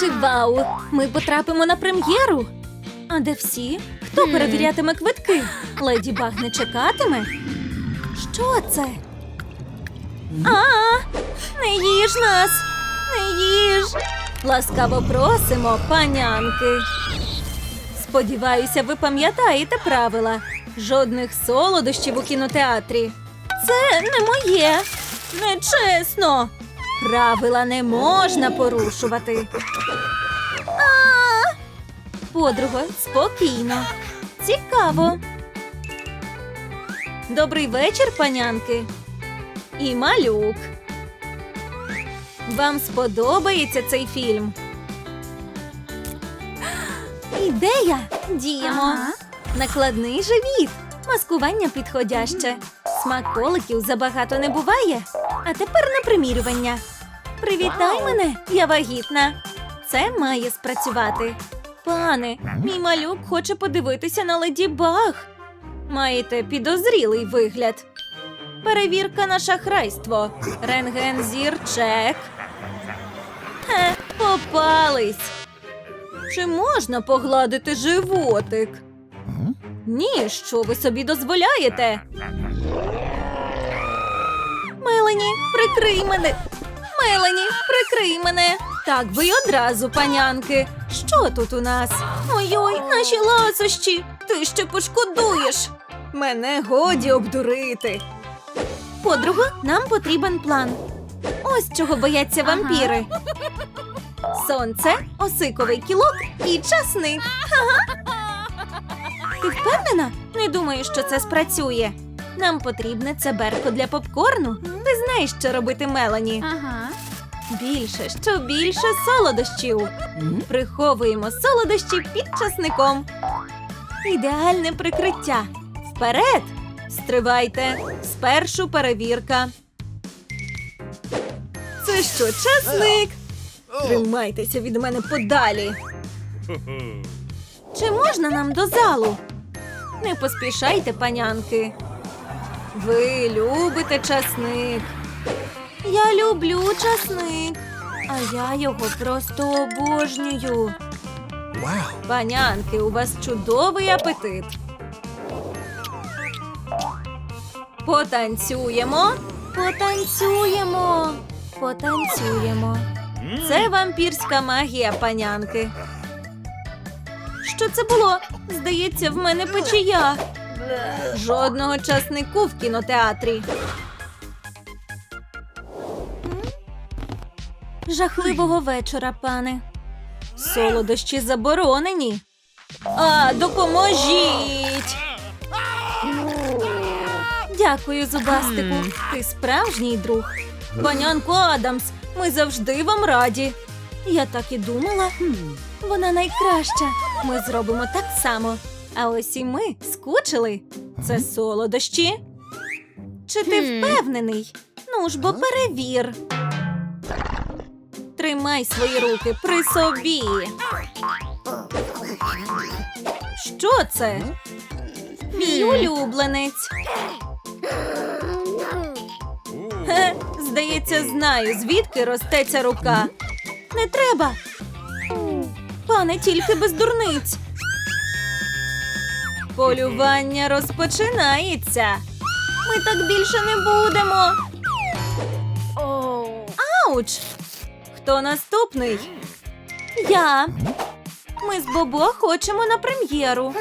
Чи вау! Ми потрапимо на прем'єру. А де всі? Хто перевірятиме квитки? Леді Баг не чекатиме? Що це? А, не їж нас! Не їж! Ласкаво просимо, панянки. Сподіваюся, ви пам'ятаєте правила. Жодних солодощів у кінотеатрі. Це не моє. Нечесно. Правила не можна порушувати. А! Подруга, спокійно. Цікаво. Добрий вечір, панянки. І малюк. Вам сподобається цей фільм? Ідея! Діємо. Ага. Накладний живіт. Маскування підходяще. Смаколиків забагато не буває. А тепер на примірювання. Привітай Вау. мене, я вагітна. Це має спрацювати. Пане, мій малюк хоче подивитися на леді Баг. Маєте підозрілий вигляд. Перевірка на шахрайство. Рентген зір чек. Хе, попались. Чи можна погладити животик? Ні, що ви собі дозволяєте? Мелані, прикрий мене. Мелані, прикрий мене. Так би й одразу, панянки. Що тут у нас? Ой-ой, наші ласощі. Ти ще пошкодуєш. Мене годі обдурити. Подруга, нам потрібен план. Ось чого бояться вампіри. Сонце, осиковий кілок і часник. Ти впевнена? Не думаю, що це спрацює. Нам потрібне цеберко для попкорну. Ти знаєш, що робити Мелані. Ага. Більше, що більше солодощів. Приховуємо солодощі під часником. Ідеальне прикриття. Вперед! Стривайте. Спершу перевірка. Це що, часник? Тримайтеся від мене подалі. Чи можна нам до залу? Не поспішайте, панянки. Ви любите часник. Я люблю часник, а я його просто обожнюю. Панянки, у вас чудовий апетит. Потанцюємо, потанцюємо, потанцюємо. Це вампірська магія, панянки. Що це було? Здається, в мене печія. Жодного часнику в кінотеатрі. Жахливого вечора, пане. Солодощі заборонені. А, допоможіть. Дякую, зубастику. Ти справжній друг. Панянко Адамс, ми завжди вам раді. Я так і думала. Вона найкраща. Ми зробимо так само. А ось і ми скучили. Це солодощі. Чи ти впевнений? Ну ж бо перевір. Тримай свої руки при собі. Що це? Мій улюбленець. Хе, здається, знаю, звідки росте ця рука. Не треба. Пане, тільки без дурниць. Полювання розпочинається. Ми так більше не будемо. Ауч! Хто наступний? Я. Ми з Бобо хочемо на прем'єру.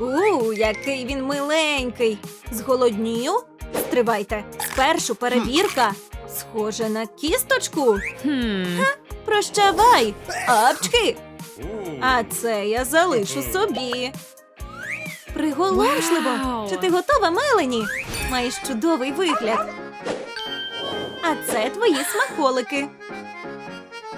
У, який він миленький. Зголоднію? Стривайте. Спершу перевірка. Схоже на кісточку. Хм. Прощавай, апчки. А це я залишу собі. Приголомшливо. Вау. Чи ти готова, Мелені? Маєш чудовий вигляд. А це твої смаколики.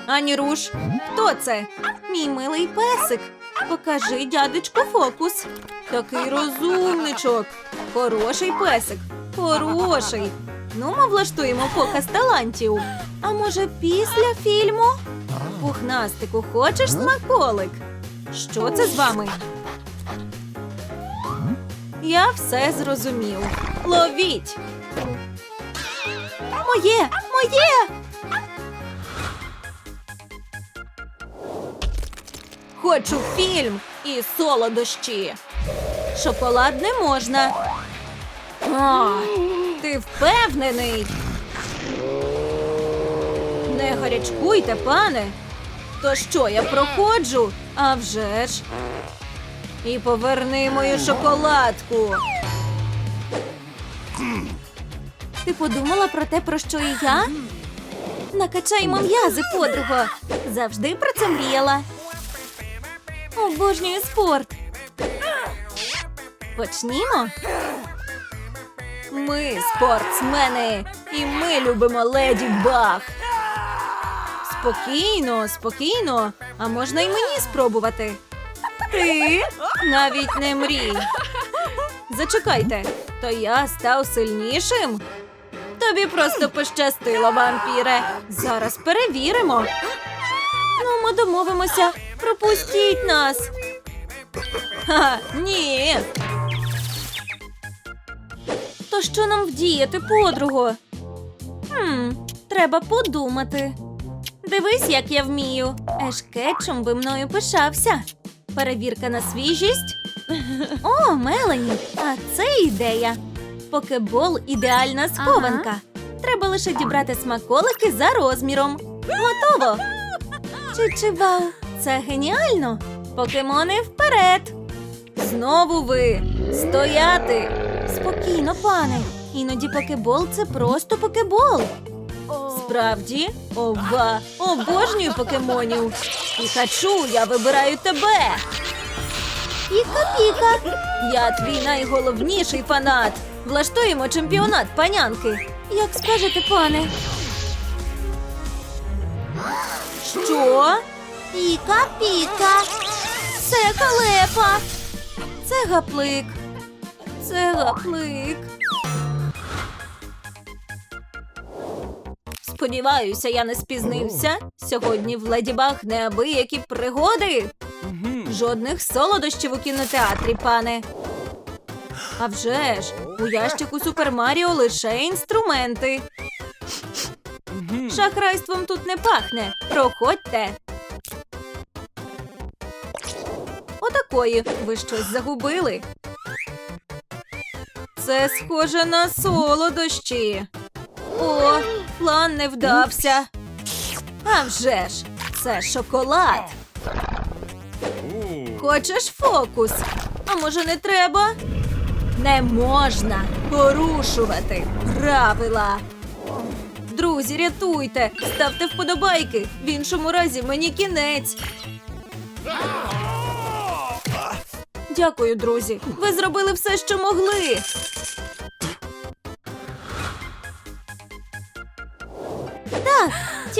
Ані руш, хто це? Мій милий песик. Покажи дядечку фокус. Такий розумничок. Хороший песик. Хороший. Ну, ми влаштуємо показ талантів. А може, після фільму? Пухнастику, хочеш смаколик? Що це з вами? Я все зрозумів. Ловіть. Моє, моє. Хочу фільм і солодощі. Шоколад не можна. А, ти впевнений? Не гарячкуйте, пане. То що, я проходжу? А вже ж. І поверни мою шоколадку. Ти подумала про те, про що і я? Накачаємо м'язи, подруго. Завжди про це мріяла. Обожнюю спорт. Почнімо. Ми спортсмени, і ми любимо леді Баг. Спокійно, спокійно. А можна й мені спробувати. Ти навіть не мрій. Зачекайте, то я став сильнішим. Тобі просто пощастило, вампіре. Зараз перевіримо. Ну, ми домовимося. Пропустіть нас. Ха, ні. То що нам вдіяти, подруго? Хм, треба подумати. Дивись, як я вмію. Еш кетчум би мною пишався. Перевірка на свіжість. О, Мелані, а це ідея. Покебол ідеальна схованка. Треба лише дібрати смаколики за розміром. Готово. Чи чи це геніально. Покемони вперед. Знову ви. Стояти. Спокійно, пане. Іноді покебол це просто покебол. Справді? Ова, обожнюю покемонів. Пікачу, я вибираю тебе. Піка-піка. Я твій найголовніший фанат. Влаштуємо чемпіонат панянки. Як скажете, пане. Що? Піка-піка. Це халепа. Це гаплик. Це гаплик. Сподіваюся, я не спізнився. Сьогодні в Леді Баг неабиякі пригоди. Жодних солодощів у кінотеатрі, пане. А вже ж, у ящику Супер Маріо лише інструменти. Шахрайством тут не пахне. Проходьте. Отакої. Ви щось загубили. Це схоже на солодощі. О, план не вдався. А вже ж, це шоколад. Хочеш фокус? А може не треба? Не можна порушувати правила. Друзі, рятуйте, ставте вподобайки. В іншому разі мені кінець. Дякую, друзі. Ви зробили все, що могли.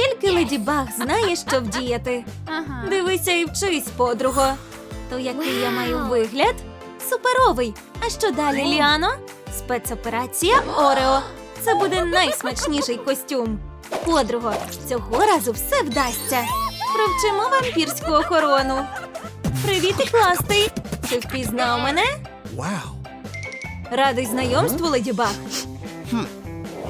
Тільки Леді Баг знає, що вдіяти. Ага. Дивися і вчись, подруго. То який я маю вигляд? Суперовий. А що далі, Ліано? Спецоперація Орео. Це буде найсмачніший костюм. Подруго, цього разу все вдасться. Провчимо вампірську охорону. Привіт, і кластий. Ти впізнав мене? Wow. Радий знайомству, Леді Баг.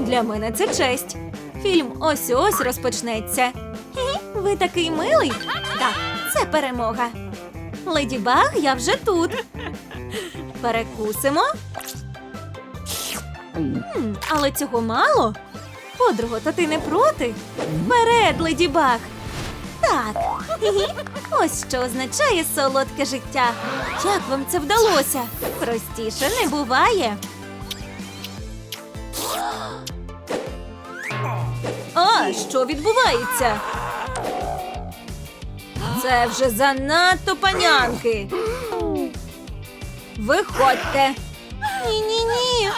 Для мене це честь. Фільм ось ось розпочнеться. Хі, ви такий милий. Так, це перемога. Леді Баг, я вже тут. Перекусимо. М, але цього мало. Подруго, та ти не проти? Вперед, Леді Баг. Так. Ось що означає солодке життя. Як вам це вдалося? Простіше не буває. Що відбувається? Це вже занадто панянки. Виходьте. Ні-ні-ні.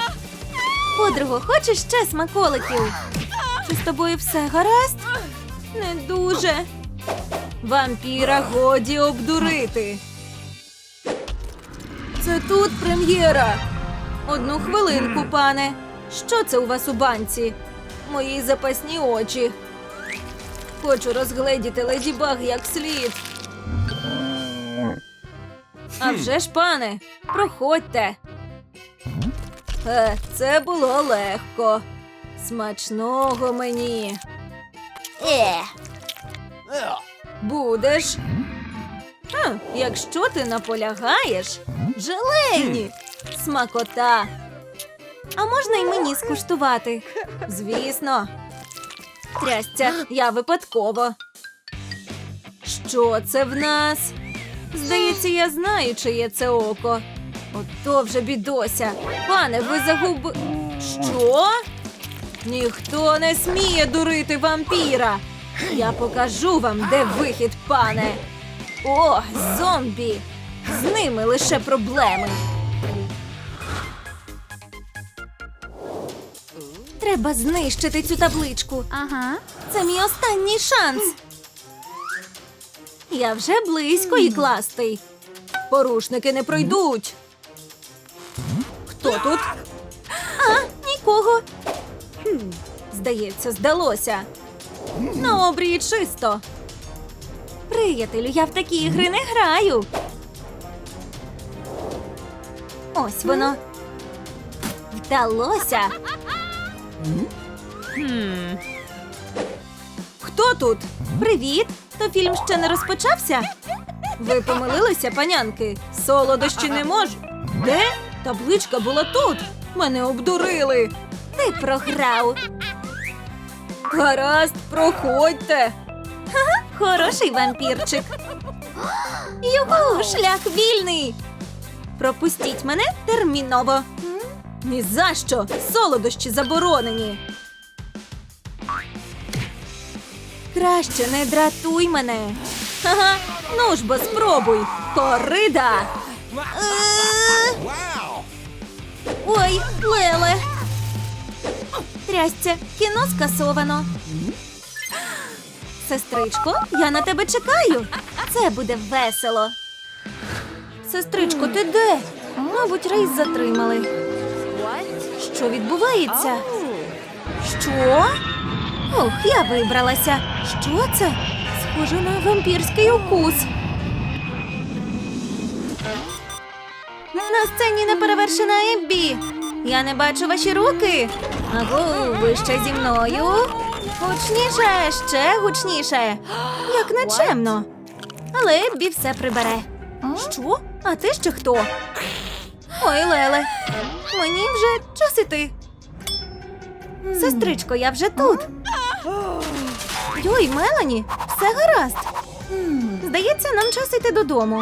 Подруго, хочеш ще смаколиків? Чи з тобою все гаразд? Не дуже. Вампіра годі обдурити. Це тут прем'єра. Одну хвилинку, пане. Що це у вас у банці? Мої запасні очі. Хочу розгледіти леді Баг як слід. А вже ж, пане, проходьте. Е, це було легко. Смачного мені. Е. Будеш? Хм, якщо ти наполягаєш, желейні, смакота. А можна й мені скуштувати? Звісно. Трясця, я випадково. Що це в нас? Здається, я знаю, чиє це око. Ото вже бідося. Пане, ви загуб... Що? Ніхто не сміє дурити вампіра. Я покажу вам, де вихід, пане. О, зомбі! З ними лише проблеми. Треба знищити цю табличку. Ага. Це мій останній шанс. Я вже близько і кластий. Порушники не пройдуть. Хто тут? А, нікого. Хм, Здається, здалося. На обрії чисто. Приятелю, я в такі ігри не граю. Ось воно. Вдалося. Хто тут? Привіт! То фільм ще не розпочався? Ви помилилися, панянки? Солодощі не мож. Де? Табличка була тут. Мене обдурили. Ти програв. Гаразд, проходьте. Хороший вампірчик. Юху, шлях вільний. Пропустіть мене терміново. Ні за що! Солодощі заборонені. Краще не дратуй мене. Ага, ну ж бо спробуй. Корида. Ой, Леле. Трясця, кіно скасовано. Сестричко, я на тебе чекаю. Це буде весело. Сестричко, ти де? Мабуть, рейс затримали. Що відбувається? Що? Ох, я вибралася. Що це? Схоже на вампірський укус. На сцені неперевершена Еббі. Я не бачу ваші руки. Агу, ви ще зі мною. Гучніше, ще гучніше. Як нечемно. Але Еббі все прибере. Що? А ти ще хто? Ой, Леле, мені вже час іти. Сестричко, я вже тут. Йой, Мелані, все гаразд. Здається, нам час іти додому.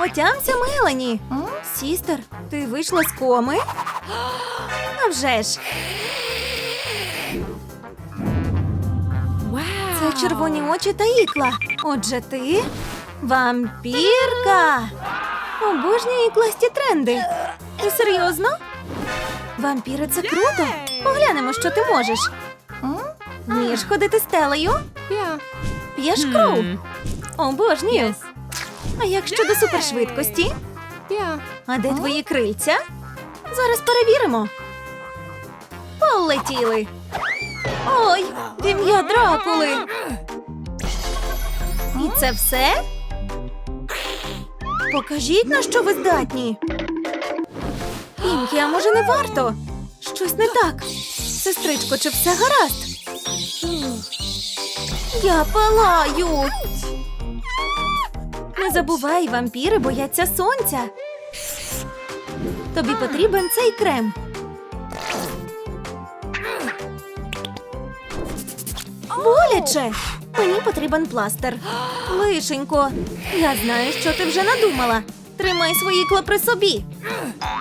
Отямся, Мелані. Сістер, ти вийшла з коми? А вже ж. Це червоні очі та ікла. Отже, ти вампірка. Обожнюю класті тренди. Ти серйозно? Вампіри це круто. Поглянемо, що ти можеш. Вмієш ходити стелею? П'єш кров? Обожнюю. А як щодо супершвидкості? А де твої крильця? Зараз перевіримо. Полетіли. Ой, ім'я Дракули. І це все? Покажіть, на що ви здатні. Пінкі, а може не варто? Щось не так. Сестричко, чи все гаразд? Я палаю. Не забувай, вампіри бояться сонця. Тобі потрібен цей крем. Боляче. Мені потрібен пластир. Лишенько, я знаю, що ти вже надумала. Тримай свої кла при собі.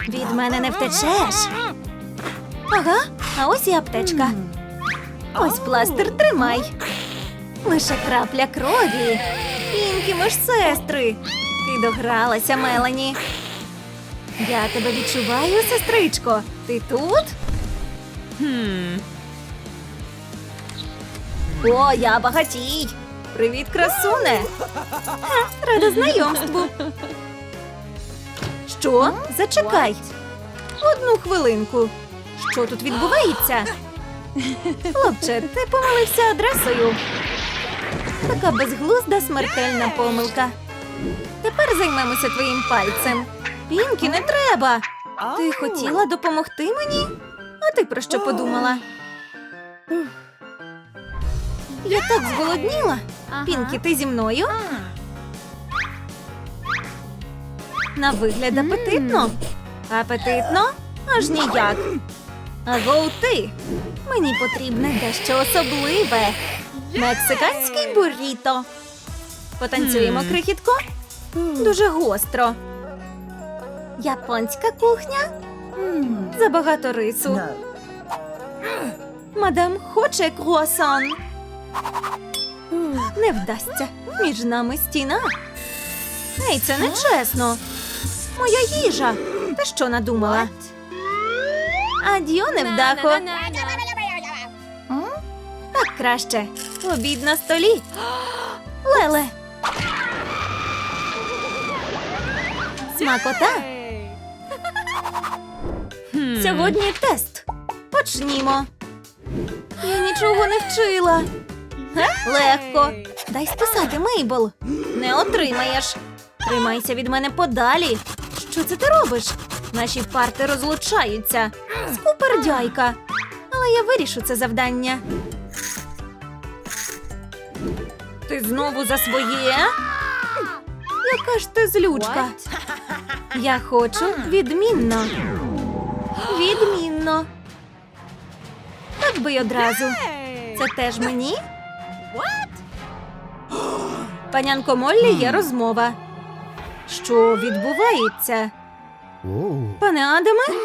Від мене не втечеш. Ага, а ось і аптечка. Ось пластир тримай. Лише крапля крові. Пінкі, ми ж сестри. Ти догралася, Мелані. Я тебе відчуваю, сестричко. Ти тут? Хм. О, я багатій. Привіт, красуне. Ха, рада знайомству. Що? Зачекай. Одну хвилинку. Що тут відбувається? Хлопче, ти помилився адресою. Така безглузда смертельна помилка. Тепер займемося твоїм пальцем. Пінкі, не треба. Ти хотіла допомогти мені? А ти про що подумала? Я так зголодніла. Пінкі, ти зі мною? На вигляд апетитно. Апетитно? Аж ніяк. Аго ти. Мені потрібне дещо особливе. Мексиканський бурріто. Потанцюємо, крихітко? Дуже гостро. Японська кухня? Забагато рису. Мадам хоче круасан. Не вдасться. Між нами стіна. Ей, це не чесно. Моя їжа. Ти що надумала? Адіо, невдахо. Так краще. Обід на столі. Леле. Смакота. Сьогодні тест. Почнімо. Я нічого не вчила. Легко. Дай списати, Мейбл. Не отримаєш. Тримайся від мене подалі. Що це ти робиш? Наші парти розлучаються. Скупердяйка. Але я вирішу це завдання. Ти знову за своє? Яка ж ти злючка? Я хочу відмінно. Відмінно. Так би й одразу. Це теж мені? Панянко Моллі, є розмова. Що відбувається? Пане Адаме?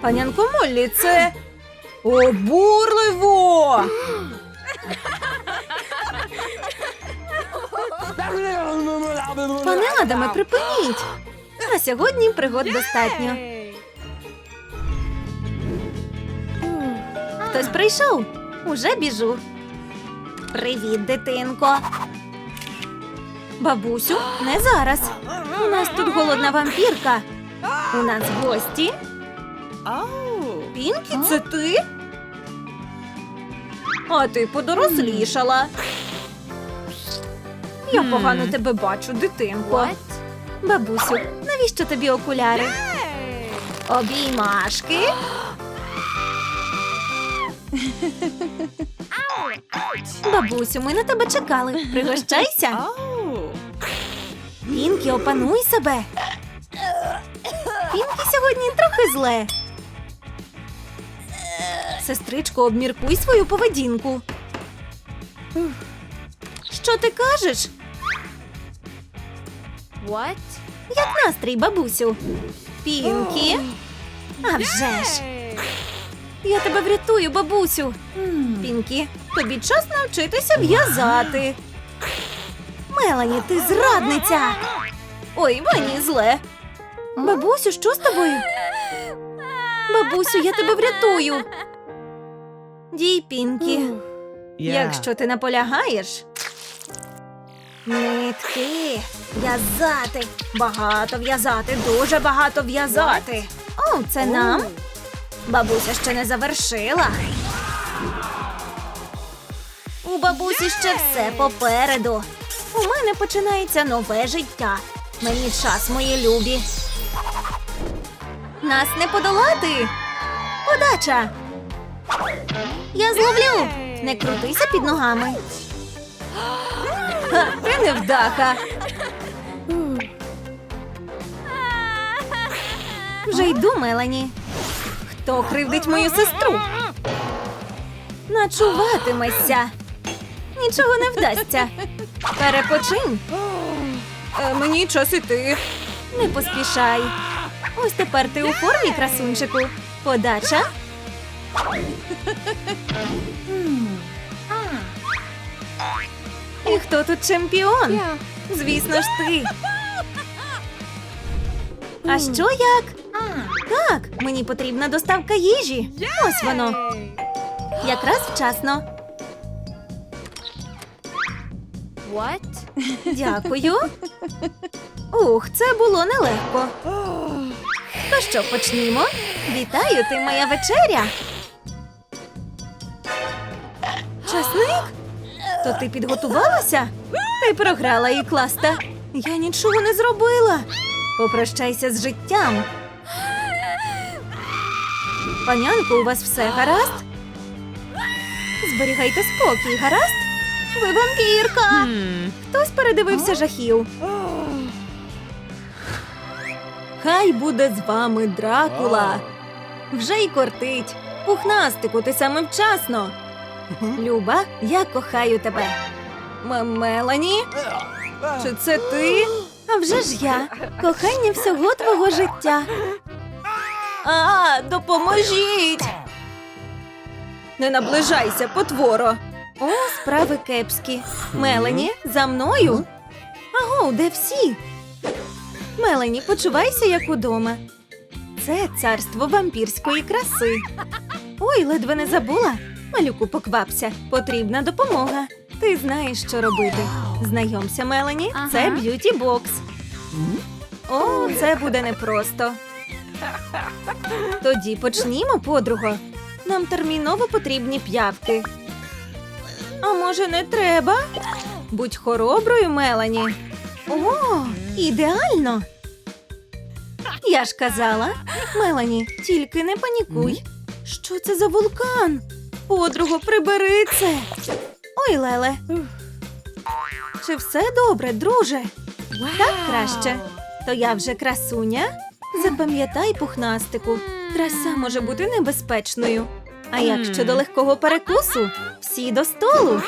Панянко Моллі, це обурливо. Пане Адаме, припиніть. На сьогодні пригод достатньо. Хтось прийшов. Уже біжу. Привіт, дитинко. Бабусю, не зараз. У нас тут голодна вампірка. У нас гості. Пінкі, це ти? А ти подорослішала. Я погано тебе бачу, дитинко. Бабусю, навіщо тобі окуляри? Обіймашки. Бабусю, ми на тебе чекали. Пригощайся. Пінкі, опануй себе. Пінкі сьогодні трохи зле. Сестричко, обміркуй свою поведінку. Що ти кажеш? What? Як настрій, бабусю? Пінкі? А вже ж. Я тебе врятую, бабусю. Пінкі, тобі час навчитися в'язати. Мелані, ти зрадниця. Ой, мені зле. Бабусю, що з тобою? Бабусю, я тебе врятую. Дій, Пінкі, якщо ти наполягаєш. Нитки, в'язати, багато в'язати, дуже багато в'язати. О, це нам. Бабуся ще не завершила. У бабусі ще все попереду. У мене починається нове життя. Мені час, мої любі. Нас не подолати. Подача. Я зловлю. Не крутися під ногами. Ха, ти невдаха. Вже йду, Мелані. Хто кривдить мою сестру? Начуватимешся. Нічого не вдасться. Перепочинь. Е, мені час іти. Не поспішай. Ось тепер ти у формі, красунчику. Подача. І хто тут чемпіон? Звісно ж ти. А що як? Так, мені потрібна доставка їжі. Ось воно. Якраз вчасно. What? Дякую. Ух, це було нелегко. То що, почнімо? Вітаю, ти моя вечеря. Часник? То ти підготувалася? Ти програла і класта. Я нічого не зробила. Попрощайся з життям. Панянко, у вас все гаразд? Зберігайте спокій, гаразд? Ви вампірка! Хтось передивився жахів. Хай буде з вами Дракула. Вже й кортить. Пухнастику, ти саме вчасно. Люба, я кохаю тебе. М- Мелані? Чи це ти? А вже ж я. Кохання всього твого життя. А, допоможіть! Не наближайся, потворо. О, справи кепські. Мелані, за мною. Аго, де всі? Мелані, почувайся як удома. Це царство вампірської краси. Ой, ледве не забула. Малюку, поквапся. Потрібна допомога. Ти знаєш, що робити. Знайомся, Мелані, це б'юті бокс. О, це буде непросто. Тоді почнімо, подруго. Нам терміново потрібні п'явки. А може, не треба? Будь хороброю, Мелані. О, ідеально. Я ж казала, Мелані, тільки не панікуй. Що це за вулкан? Подруго, прибери це. Ой, Леле. Чи все добре, друже? Так краще. То я вже красуня? Запам'ятай, пухнастику, краса може бути небезпечною. А як щодо легкого перекусу, всі до столу.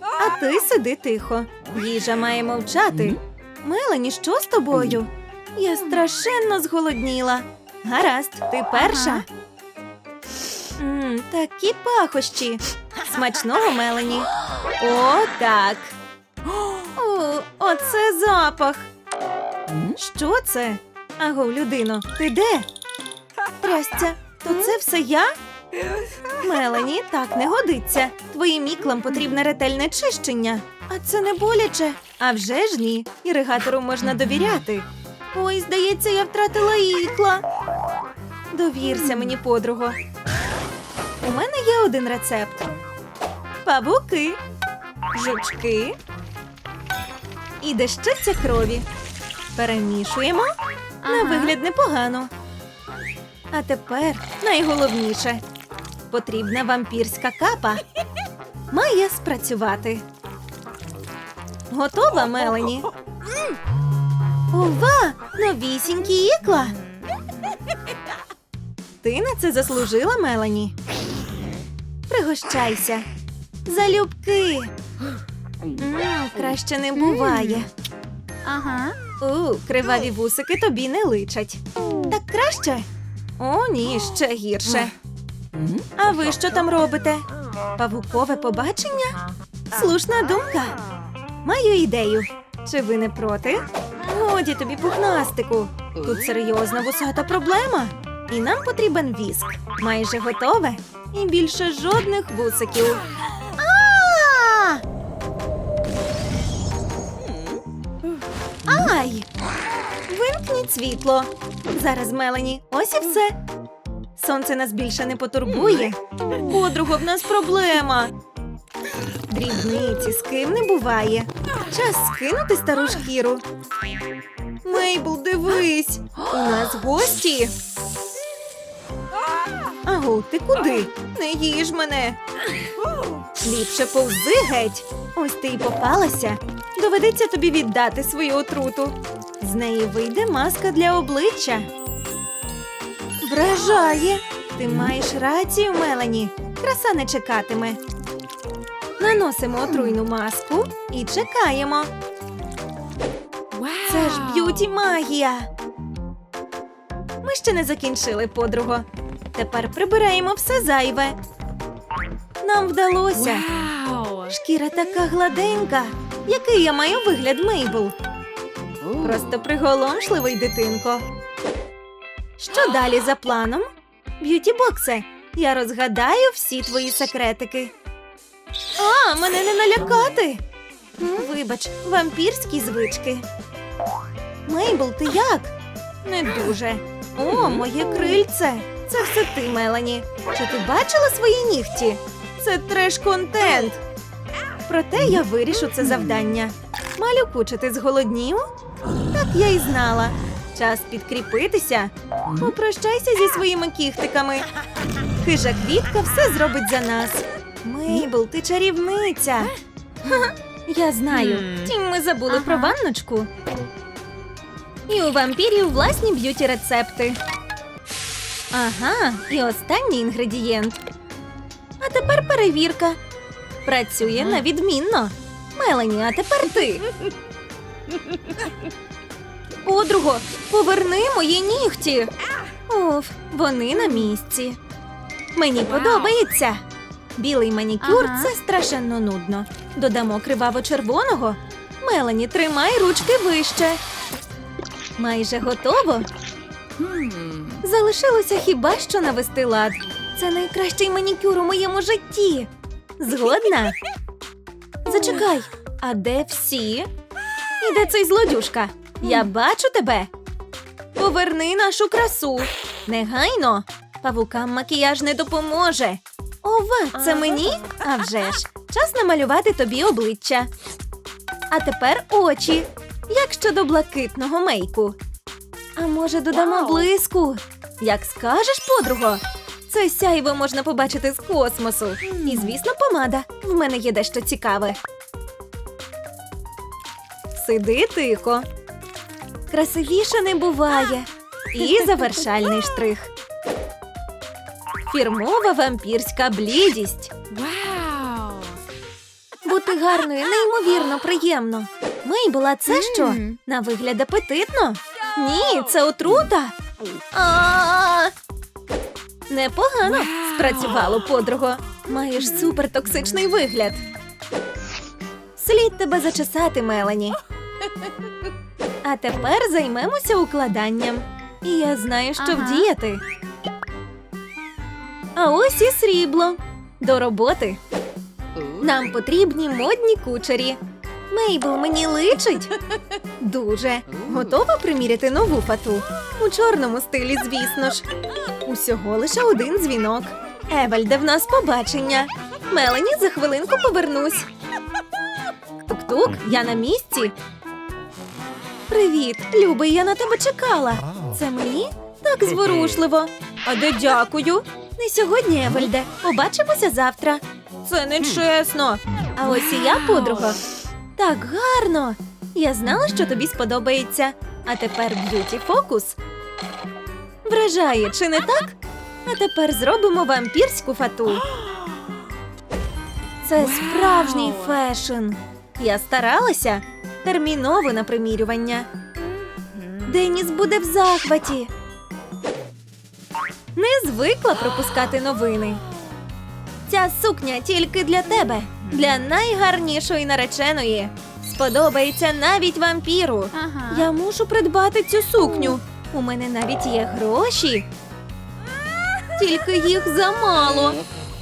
А ти сиди тихо. Їжа має мовчати. Мелані, що з тобою? Я страшенно зголодніла. Гаразд, ти перша. М, такі пахощі. Смачного Мелані. О, так. О, оце запах. Що це? Аго, людино, ти де? Трястя, то це все я? Мелані, так не годиться. Твоїм іклам потрібне ретельне чищення. А це не боляче. А вже ж ні. Іригатору можна довіряти. Ой, здається, я втратила ікла. Довірся мені, подруго. У мене є один рецепт: павуки, жучки і дещиця крові. Перемішуємо. На вигляд непогано. А тепер найголовніше потрібна вампірська капа. Має спрацювати. Готова, Мелані? Ова! Новісінькі ікла. Ти на це заслужила, Мелані. Пригощайся. Залюбки. М, краще не буває. Ага. У, криваві вусики тобі не личать. Так краще? О, ні, ще гірше. А ви що там робите? Павукове побачення? Слушна думка. Маю ідею. Чи ви не проти? Годі тобі пухнастику. Тут серйозна вусата проблема. І нам потрібен віск. Майже готове. І більше жодних вусиків. Ай! Вимкніть світло. Зараз, Мелані, ось і все. Сонце нас більше не потурбує. Подруга, в нас проблема. Дрібниці з ким не буває. Час скинути стару шкіру. Мейбл, дивись. У нас гості. Агу, ти куди? Не їж мене. Ліпше повзи геть. Ось ти й попалася. Доведеться тобі віддати свою отруту. З неї вийде маска для обличчя. Вражає. Ти маєш рацію, Мелані. Краса не чекатиме. Наносимо отруйну маску і чекаємо. Це ж б'юті магія. Ми ще не закінчили, подруго. Тепер прибираємо все зайве. Нам вдалося. Шкіра така гладенька. Який я маю вигляд, Мейбл? Просто приголомшливий дитинко. Що далі за планом? Б'юті боксе, я розгадаю всі твої секретики. А, мене не налякати. Вибач, вампірські звички. Мейбл, ти як? Не дуже. О, моє крильце. Це все ти, Мелані. Чи ти бачила свої нігті? Це треш-контент. Проте я вирішу це завдання. Малюку, чи ти зголоднів? Так я й знала. Час підкріпитися. Попрощайся зі своїми кіхтиками. Хижа квітка все зробить за нас. Мейбл, ти чарівниця. Я знаю. Втім, ми забули Ага. про ванночку. І у вампірів власні б'юті рецепти. Ага, і останній інгредієнт. А тепер перевірка. Працює на відмінно. Мелані, а тепер ти. Подруго, поверни мої нігті. Оф, вони на місці. Мені подобається. Білий манікюр Ага. це страшенно нудно. Додамо криваво-червоного. Мелані, тримай ручки вище. Майже готово. Залишилося хіба що навести лад. Це найкращий манікюр у моєму житті. Згодна? Зачекай, а де всі? І де цей злодюшка? Я бачу тебе. Поверни нашу красу. Негайно. Павукам макіяж не допоможе. Ова, це мені? А вже ж, час намалювати тобі обличчя. А тепер очі. Як щодо блакитного мейку? А може додамо блиску? Як скажеш, подруго? Це сяйво можна побачити з космосу. І, звісно, помада. В мене є дещо цікаве. Сиди тихо. Красивіше не буває. І завершальний штрих. Фірмова вампірська блідість. Вау! Бути гарною неймовірно приємно. Мейбл, а це що? На вигляд апетитно? Ні, це отрута. Непогано спрацювало, подруго. Маєш супертоксичний вигляд. Слід тебе зачесати, Мелані. А тепер займемося укладанням. І я знаю, що Ага. вдіяти. А ось і срібло. До роботи. Нам потрібні модні кучері. Мейбл мені личить. Дуже. Готова приміряти нову фату? У чорному стилі, звісно ж. Усього лише один дзвінок. Евальде, в нас побачення. Мелані, за хвилинку повернусь. Тук-тук, я на місці. Привіт, любий, я на тебе чекала. Це мені? Так зворушливо. А де дякую? Не сьогодні, Евальде. Побачимося завтра. Це не чесно. А ось і я, подруга. Так гарно. Я знала, що тобі сподобається. А тепер б'юті фокус. Вражає, чи не так? А тепер зробимо вампірську фату. Це справжній фешн. Я старалася. Терміново на примірювання. Деніс буде в захваті. Не звикла пропускати новини. Ця сукня тільки для тебе, для найгарнішої нареченої. Сподобається навіть вампіру. Ага. Я мушу придбати цю сукню. У мене навіть є гроші. Тільки їх замало.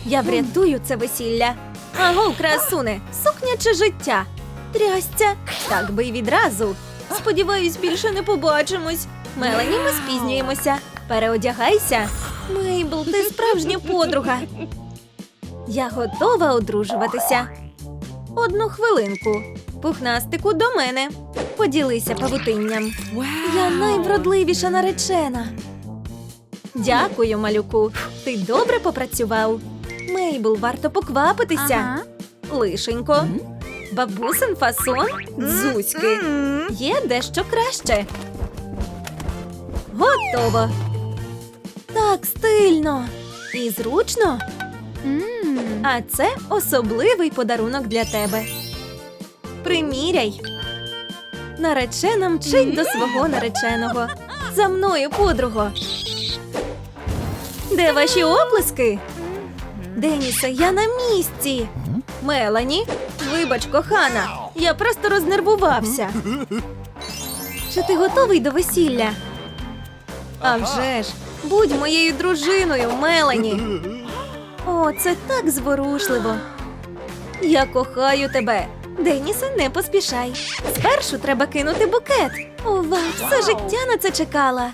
Я врятую це весілля. Аго, красуне, сукня чи життя? Трясця, так би й відразу. Сподіваюсь, більше не побачимось. Мелані, ми спізнюємося. Переодягайся. Мейбл, ти справжня подруга. Я готова одружуватися. Одну хвилинку. Пухнастику до мене. Поділися павутинням. Я найвродливіша наречена. Дякую, малюку. Ти добре попрацював. Мейбл, варто поквапитися. Ага. Лишенько. Бабусин фасон дзузьки. Є дещо краще. Готово. Так стильно і зручно. А це особливий подарунок для тебе. Приміряй. Наречена мчить до свого нареченого. За мною, подруго. Де ваші оплески? Денісе, я на місці. Мелані, вибач, кохана, я просто рознервувався. Чи ти готовий до весілля? А вже ж, будь моєю дружиною, Мелані. О, це так зворушливо. Я кохаю тебе. Денісе, не поспішай. Спершу треба кинути букет. Ова, все життя на це чекала.